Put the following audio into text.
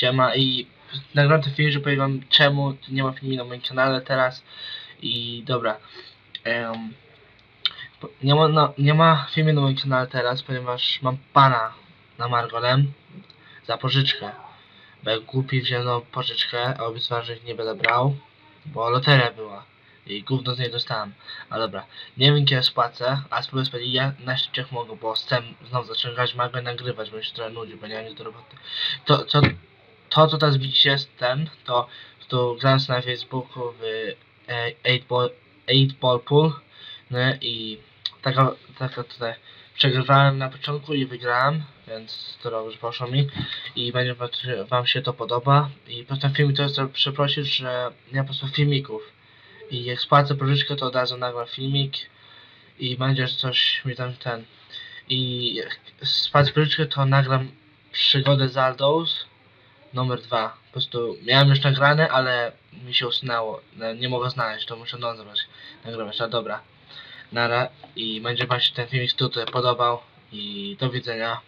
siema i nagram ten film, że powiem wam czemu nie ma filmu na moim kanale teraz i dobra. po- nie, ma, no, nie ma filmu na moim kanale teraz, ponieważ mam pana na Margolem za pożyczkę. Bo jak głupi wziąłem pożyczkę, a obiecałem, że ich nie będę brał, bo loteria była i gówno z niej dostałem. Ale dobra, nie wiem kiedy spłacę, a spróbuję spłacić ja na szybciej mogę, bo chcę znowu zacząć grać magę nagrywać, bo się trochę nudzi, bo nie mam nic do roboty. To, co, to co teraz widzicie ten, to, to sobie na Facebooku w e, 8 ball, 8 ball pool, no i taka, taka tutaj przegrywałem na początku i wygrałem, więc to dobrze poszło mi. I będzie wam, się to podoba. I po tym filmie to chcę przeprosić, że nie mam po filmików. I jak spłacę pożyczkę to od razu nagram filmik i będzie coś mi tam ten. I jak spłacę pożyczkę to nagram przygodę z Aldos numer dwa. Po prostu miałem już nagrane, ale mi się usunęło. No, nie mogę znaleźć, to muszę nagrywać nagrywać, a dobra. Nara. I będzie wam się ten filmik tutaj podobał. I do widzenia